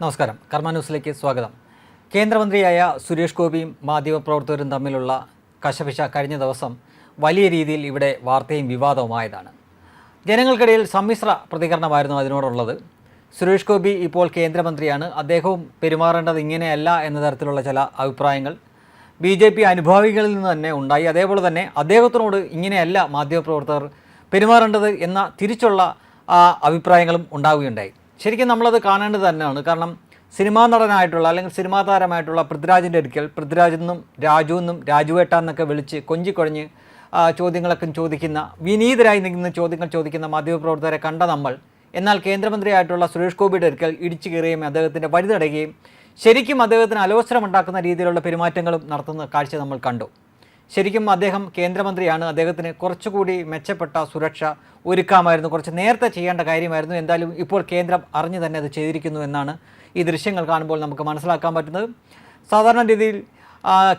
നമസ്കാരം. കർമ്മ ന്യൂസിലേക്ക് സ്വാഗതം. കേന്ദ്രമന്ത്രിയായ സുരേഷ് ഗോപിയും മാധ്യമപ്രവർത്തകരും തമ്മിലുള്ള കശപിശ കഴിഞ്ഞ ദിവസം വലിയ രീതിയിൽ ഇവിടെ വാർത്തയും വിവാദവുമായതാണ്. ജനങ്ങൾക്കിടയിൽ സമ്മിശ്ര പ്രതികരണമായിരുന്നു അതിനോടുള്ളത്. സുരേഷ് ഗോപി ഇപ്പോൾ കേന്ദ്രമന്ത്രിയാണ്. അദ്ദേഹവും പെരുമാറേണ്ടത് ഇങ്ങനെയല്ല എന്ന തരത്തിലുള്ള ചില അഭിപ്രായങ്ങൾ ബി ജെ പി അനുഭാവികളിൽ നിന്ന് തന്നെ ഉണ്ടായി. അതേപോലെ തന്നെ അദ്ദേഹത്തിനോട് ഇങ്ങനെയല്ല മാധ്യമപ്രവർത്തകർ പെരുമാറേണ്ടത് എന്ന തിരിച്ചുള്ള അഭിപ്രായങ്ങളും ഉണ്ടാവുകയുണ്ടായി. ശരിക്കും നമ്മളത് കാണേണ്ടത് തന്നെയാണ്. കാരണം സിനിമാ നടനായിട്ടുള്ള അല്ലെങ്കിൽ സിനിമാ താരമായിട്ടുള്ള പൃഥ്വിരാജിന്റെ അടുക്കൽ പൃഥ്വിരാജ് എന്നും രാജു എന്നും രാജുവേട്ട എന്നൊക്കെ വിളിച്ച് കൊഞ്ചിക്കൊഴഞ്ഞ് ചോദ്യങ്ങളൊക്കെ ചോദിക്കുന്ന വിനീതരായി നിൽക്കുന്ന ചോദ്യങ്ങൾ ചോദിക്കുന്ന മാധ്യമപ്രവർത്തകരെ കണ്ട നമ്മൾ എന്നാൽ കേന്ദ്രമന്ത്രിയായിട്ടുള്ള സുരേഷ് ഗോപിയുടെ അടുക്കൽ ഇടിച്ചു കയറുകയും അദ്ദേഹത്തിന്റെ വഴി തടയുകയും ശരിക്കും അദ്ദേഹത്തിന് അലോസരമുണ്ടാക്കുന്ന രീതിയിലുള്ള പെരുമാറ്റങ്ങളും നടത്തുന്ന കാഴ്ച നമ്മൾ കണ്ടു. ശരിക്കും അദ്ദേഹം കേന്ദ്രമന്ത്രിയാണ്. അദ്ദേഹത്തിന് കുറച്ചുകൂടി മെച്ചപ്പെട്ട സുരക്ഷ ഒരുക്കാമായിരുന്നു. കുറച്ച് നേരത്തെ ചെയ്യേണ്ട കാര്യമായിരുന്നു. എന്തായാലും ഇപ്പോൾ കേന്ദ്രം അറിഞ്ഞു തന്നെ അത് ചെയ്തിരിക്കുന്നു എന്നാണ് ഈ ദൃശ്യങ്ങൾ കാണുമ്പോൾ നമുക്ക് മനസ്സിലാക്കാൻ പറ്റുന്നത്. സാധാരണ രീതിയിൽ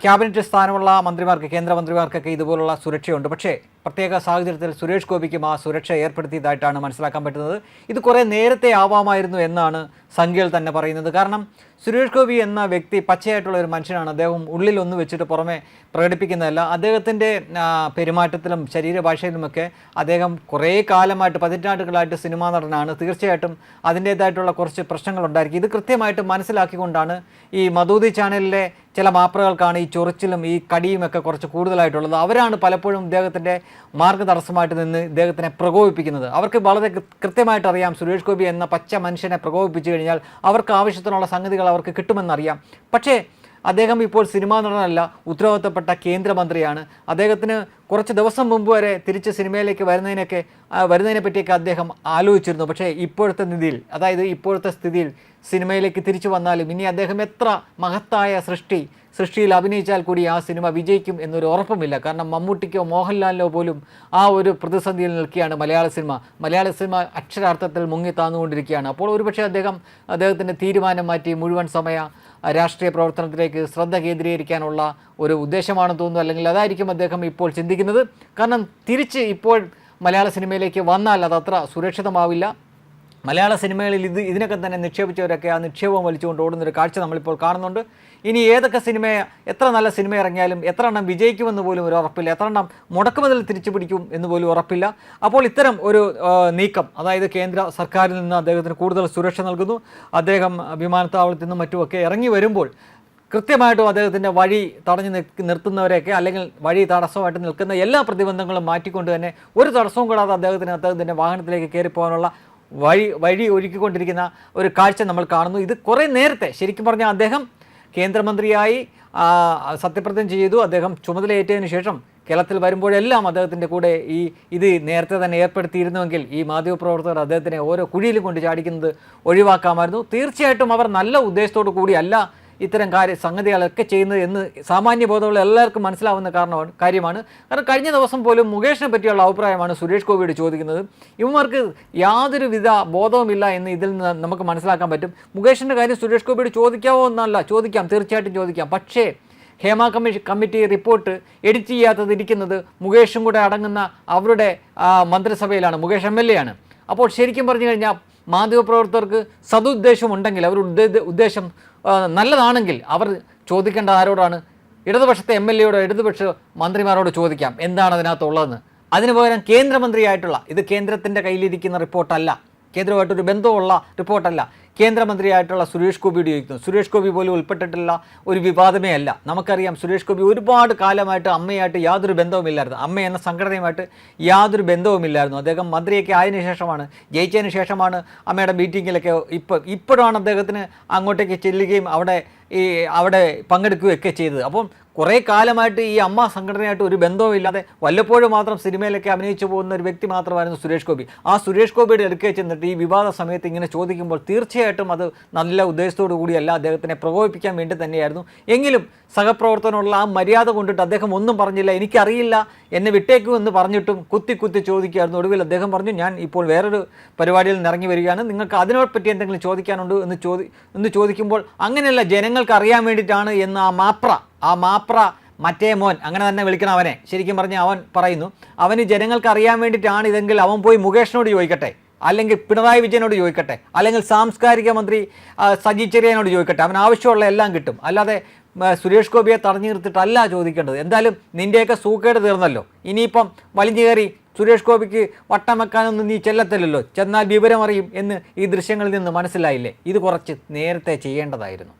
ക്യാബിനറ്റ് സ്ഥാനമുള്ള മന്ത്രിമാർക്ക് കേന്ദ്രമന്ത്രിമാർക്കൊക്കെ ഇതുപോലുള്ള സുരക്ഷയുണ്ട്. പക്ഷേ പ്രത്യേക സാഹചര്യത്തിൽ സുരേഷ് ഗോപിക്കും ആ സുരക്ഷ ഏർപ്പെടുത്തിയതായിട്ടാണ് മനസ്സിലാക്കാൻ പറ്റുന്നത്. ഇത് കുറേ നേരത്തെ ആവാമായിരുന്നു എന്നാണ് സംഖ്യയിൽ തന്നെ പറയുന്നത്. കാരണം സുരേഷ് ഗോപി എന്ന വ്യക്തി പച്ചയായിട്ടുള്ള ഒരു മനുഷ്യനാണ്. അദ്ദേഹം ഉള്ളിൽ ഒന്ന് വെച്ചിട്ട് പുറമെ പ്രകടിപ്പിക്കുന്നതല്ല. അദ്ദേഹത്തിന്റെ പെരുമാറ്റത്തിലും ശരീരഭാഷയിലുമൊക്കെ അദ്ദേഹം കുറേ കാലമായിട്ട് പതിറ്റാണ്ടുകളായിട്ട് സിനിമാ നടനാണ്. തീർച്ചയായിട്ടും അതിന്റേതായിട്ടുള്ള കുറച്ച് പ്രശ്നങ്ങളുണ്ടായിരിക്കും. ഇത് കൃത്യമായിട്ട് മനസ്സിലാക്കിക്കൊണ്ടാണ് ഈ മധൂതി ചാനലിലെ ചില മാപ്പറുകൾക്കാണ് ഈ ചൊറിച്ചിലും ഈ കടിയുമൊക്കെ കുറച്ച് കൂടുതലായിട്ടുള്ളത്. അവരാണ് പലപ്പോഴും ഇദ്ദേഹത്തിന്റെ മാർഗ തടസ്സമായിട്ട് നിന്ന് ഇദ്ദേഹത്തിനെ പ്രകോപിപ്പിക്കുന്നത്. അവർക്ക് വളരെ കൃത്യമായിട്ട് അറിയാം സുരേഷ് ഗോപി എന്ന പച്ച മനുഷ്യനെ പ്രകോപിപ്പിച്ചു കഴിഞ്ഞാൽ അവർക്ക് ആവശ്യത്തിനുള്ള സംഗതികൾ അവർക്ക് കിട്ടുമെന്നറിയാം. പക്ഷേ അദ്ദേഹം ഇപ്പോൾ സിനിമാ നടനല്ല ഉത്തരവാദിത്തപ്പെട്ട കേന്ദ്രമന്ത്രിയാണ്. അദ്ദേഹത്തിന് കുറച്ച് ദിവസം മുമ്പ് വരെ തിരിച്ച് സിനിമയിലേക്ക് വരുന്നതിനൊക്കെ വരുന്നതിനെ പറ്റിയൊക്കെ അദ്ദേഹം ആലോചിച്ചിരുന്നു. പക്ഷേ ഇപ്പോഴത്തെ നിധിയിൽ അതായത് ഇപ്പോഴത്തെ സ്ഥിതിയിൽ സിനിമയിലേക്ക് തിരിച്ചു വന്നാലും ഇനി അദ്ദേഹം എത്ര മഹത്തായ സൃഷ്ടി സൃഷ്ടിയിൽ അഭിനയിച്ചാൽ കൂടി ആ സിനിമ വിജയിക്കും എന്നൊരു ഉറപ്പുമില്ല. കാരണം മമ്മൂട്ടിക്കോ മോഹൻലാലിനോ പോലും ആ ഒരു പ്രതിസന്ധിയിൽ നിൽക്കുകയാണ് മലയാള സിനിമ. മലയാള സിനിമ അക്ഷരാർത്ഥത്തിൽ മുങ്ങി താന്നുകൊണ്ടിരിക്കുകയാണ്. അപ്പോൾ ഒരുപക്ഷെ അദ്ദേഹം അദ്ദേഹത്തിന്റെ തീരുമാനം മാറ്റി മുഴുവൻ സമയ രാഷ്ട്രീയ പ്രവർത്തനത്തിലേക്ക് ശ്രദ്ധ കേന്ദ്രീകരിക്കാനുള്ള ഒരു ഉദ്ദേശമാണെന്ന് തോന്നുന്നു. അല്ലെങ്കിൽ അതായിരിക്കും അദ്ദേഹം ഇപ്പോൾ ചിന്തിക്കുന്നത്. കാരണം തിരിച്ച് ഇപ്പോൾ മലയാള സിനിമയിലേക്ക് വന്നാൽ അത് അത്ര സുരക്ഷിതമാവില്ല. മലയാള സിനിമകളിൽ ഇത് ഇതിനൊക്കെ തന്നെ നിക്ഷേപിച്ചവരൊക്കെ ആ നിക്ഷേപം വലിച്ചുകൊണ്ട് ഓടുന്നൊരു കാഴ്ച നമ്മളിപ്പോൾ കാണുന്നുണ്ട്. ഇനി ഏതൊക്കെ സിനിമ എത്ര നല്ല സിനിമ ഇറങ്ങിയാലും എത്ര എണ്ണം വിജയിക്കുമെന്ന് പോലും ഒരു ഉറപ്പില്ല. എത്ര എണ്ണം മുടക്കുമുതൽ തിരിച്ചു പിടിക്കും എന്ന് പോലും ഉറപ്പില്ല. അപ്പോൾ ഇത്തരം ഒരു നീക്കം അതായത് കേന്ദ്ര സർക്കാരിൽ നിന്ന് അദ്ദേഹത്തിന് കൂടുതൽ സുരക്ഷ നൽകുന്നു. അദ്ദേഹം വിമാനത്താവളത്തിൽ നിന്നും മറ്റുമൊക്കെ ഇറങ്ങി വരുമ്പോൾ കൃത്യമായിട്ടും അദ്ദേഹത്തിന്റെ വഴി തടഞ്ഞു നിർത്തുന്നവരെയൊക്കെ അല്ലെങ്കിൽ വഴി തടസ്സമായിട്ട് നിൽക്കുന്ന എല്ലാ പ്രതിബന്ധങ്ങളും മാറ്റിക്കൊണ്ട് തന്നെ ഒരു തടസ്സവും കൂടാതെ അദ്ദേഹത്തിന് അദ്ദേഹത്തിന്റെ വാഹനത്തിലേക്ക് കയറി പോകാനുള്ള വഴി വഴി ഒരുക്കിക്കൊണ്ടിരിക്കുന്ന ഒരു കാഴ്ച നമ്മൾ കാണുന്നു. ഇത് കുറേ നേരത്തെ ശരിക്കും പറഞ്ഞാൽ അദ്ദേഹം കേന്ദ്രമന്ത്രിയായി സത്യപ്രതിജ്ഞ ചെയ്തു. അദ്ദേഹം ചുമതലയേറ്റതിന് ശേഷം കേരളത്തിൽ വരുമ്പോഴെല്ലാം അദ്ദേഹത്തിന്റെ കൂടെ ഈ ഇത് നേരത്തെ തന്നെ ഏർപ്പെടുത്തിയിരുന്നുവെങ്കിൽ ഈ മാധ്യമപ്രവർത്തകർ അദ്ദേഹത്തിനെ ഓരോ കുഴിയിലും കൊണ്ട് ചാടിക്കുന്നത് ഒഴിവാക്കാമായിരുന്നു. തീർച്ചയായിട്ടും അവർ നല്ല ഉദ്ദേശത്തോടു കൂടിയല്ല ഇത്തരം കാര്യ സംഗതികളൊക്കെ ചെയ്യുന്നത് എന്ന് സാമാന്യ ബോധമുള്ള എല്ലാവർക്കും മനസ്സിലാവുന്ന കാരണമാണ് കാര്യമാണ്. കാരണം കഴിഞ്ഞ ദിവസം പോലും മുകേഷിനെ പറ്റിയുള്ള അഭിപ്രായമാണ് സുരേഷ് ഗോപിയോട് ചോദിക്കുന്നത്. ഇവന്മാർക്ക് യാതൊരു വിധ ബോധവുമില്ല എന്ന് ഇതിൽ നിന്ന് നമുക്ക് മനസ്സിലാക്കാൻ പറ്റും. മുകേഷിന്റെ കാര്യം സുരേഷ് ഗോപിയോട് ചോദിക്കാവോ എന്നല്ല. ചോദിക്കാം തീർച്ചയായിട്ടും ചോദിക്കാം. പക്ഷേ Hema commission committee report edit ചെയ്യാത്തതിരിക്കുന്നത് മുകേഷും കൂടെ അടങ്ങുന്ന അവരുടെ മന്ത്രിസഭയിലാണ്. മുകേഷ് എം എൽ എ ആണ്. അപ്പോൾ ശരിക്കും പറഞ്ഞു കഴിഞ്ഞാൽ മാധ്യമപ്രവർത്തകർക്ക് സതുദ്ദേശം ഉണ്ടെങ്കിൽ അവരുടെ ഉദ്ദേ- ഉദ്ദേശം നല്ലതാണെങ്കിൽ അവർ ചോദിക്കേണ്ട ആരോടാണ്? ഇടതുപക്ഷത്തെ എം എൽ എയോടോ ഇടതുപക്ഷ മന്ത്രിമാരോട് ചോദിക്കാം. എന്താണ് അതിനകത്തുള്ളതെന്ന്. അതിന് പകരം കേന്ദ്രമന്ത്രിയായിട്ടുള്ള ഇത് കേന്ദ്രത്തിന്റെ കയ്യിലിരിക്കുന്ന റിപ്പോർട്ടല്ല. കേന്ദ്രമായിട്ടൊരു ബന്ധമുള്ള റിപ്പോർട്ടല്ല. കേന്ദ്രമന്ത്രിയായിട്ടുള്ള സുരേഷ് ഗോപി ചോദിക്കുന്നു സുരേഷ് ഗോപി പോലും ഉൾപ്പെട്ടിട്ടുള്ള ഒരു വിവാദമേ അല്ല. നമുക്കറിയാം സുരേഷ് ഗോപി ഒരുപാട് കാലമായിട്ട് അമ്മയായിട്ട് യാതൊരു ബന്ധവുമില്ലായിരുന്നു. അമ്മ എന്ന സംഘടനയുമായിട്ട് യാതൊരു ബന്ധവുമില്ലായിരുന്നു. അദ്ദേഹം മന്ത്രിയൊക്കെ ആയതിനു ശേഷമാണ് ജയിച്ചതിന് ശേഷമാണ് അമ്മയുടെ മീറ്റിങ്ങിലൊക്കെ ഇപ്പോൾ ഇപ്പോഴാണ് അദ്ദേഹത്തിന് അങ്ങോട്ടേക്ക് ചെല്ലുകയും അവിടെ ഈ അവിടെ പങ്കെടുക്കുകയൊക്കെ ചെയ്തത്. അപ്പം കുറേ കാലമായിട്ട് ഈ അമ്മ സംഘടനയായിട്ട് ഒരു ബന്ധവുമില്ലാതെ വല്ലപ്പോഴും മാത്രം സിനിമയിലൊക്കെ അഭിനയിച്ചു പോകുന്ന ഒരു വ്യക്തി മാത്രമായിരുന്നു സുരേഷ് ഗോപി. ആ സുരേഷ് ഗോപിയുടെ അടുക്കൽ ചെന്നിട്ട് ഈ വിവാദ സമയത്ത് ഇങ്ങനെ ചോദിക്കുമ്പോൾ തീർച്ചയായിട്ടും അത് നല്ല ഉദ്ദേശത്തോടു കൂടിയല്ല അദ്ദേഹത്തിനെ പ്രകോപിപ്പിക്കാൻ വേണ്ടി തന്നെയായിരുന്നു. എങ്കിലും സഹപ്രവർത്തനമുള്ള ആ മര്യാദ കൊണ്ടിട്ട് അദ്ദേഹം ഒന്നും പറഞ്ഞില്ല എനിക്കറിയില്ല എന്നെ വിട്ടേക്കൂ എന്ന് പറഞ്ഞിട്ടും കുത്തി കുത്തി ചോദിക്കുകയായിരുന്നു. ഒടുവിൽ അദ്ദേഹം പറഞ്ഞു ഞാൻ ഇപ്പോൾ വേറൊരു പരിപാടിയിൽ നിന്ന് ഇറങ്ങി വരികയാണ്. നിങ്ങൾക്ക് അതിനോട് പറ്റി എന്തെങ്കിലും ചോദിക്കാനുണ്ടോ? എന്ന് ചോദി എന്ന് ചോദിക്കുമ്പോൾ അങ്ങനെയല്ല ജനങ്ങൾക്ക് അറിയാൻ വേണ്ടിയിട്ടാണ് എന്ന് ആ മാപ്ര ആ മാപ്ര മറ്റേ മോൻ അങ്ങനെ തന്നെ വിളിക്കണം അവനെ. ശരിക്കും പറഞ്ഞ് അവൻ പറയുന്നു അവന് ജനങ്ങൾക്ക് അറിയാൻ വേണ്ടിയിട്ടാണ് ഇതെങ്കിൽ അവൻ പോയി മുകേഷിനോട് ചോദിക്കട്ടെ. അല്ലെങ്കിൽ പിണറായി വിജയനോട് ചോദിക്കട്ടെ അല്ലെങ്കിൽ സാംസ്കാരിക മന്ത്രി സജി ചെറിയനോട് ചോദിക്കട്ടെ അവൻ ആവശ്യമുള്ള എല്ലാം കിട്ടും. അല്ലാതെ സുരേഷ് ഗോപിയെ തടഞ്ഞു നിർത്തിയിട്ടല്ല ചോദിക്കേണ്ടത്. എന്തായാലും നിന്റെയൊക്കെ സൂക്കേട് തീർന്നല്ലോ. ഇനിയിപ്പം വലിഞ്ഞു കയറി സുരേഷ് ഗോപിക്ക് വട്ടം വെക്കാനൊന്നും നീ ചെല്ലത്തില്ലല്ലോ. ചെന്നാൽ വിവരമറിയും എന്ന് ഈ ദൃശ്യങ്ങളിൽ നിന്ന് മനസ്സിലായില്ലേ? ഇത് കുറച്ച് നേരത്തെ ചെയ്യേണ്ടതായിരുന്നു.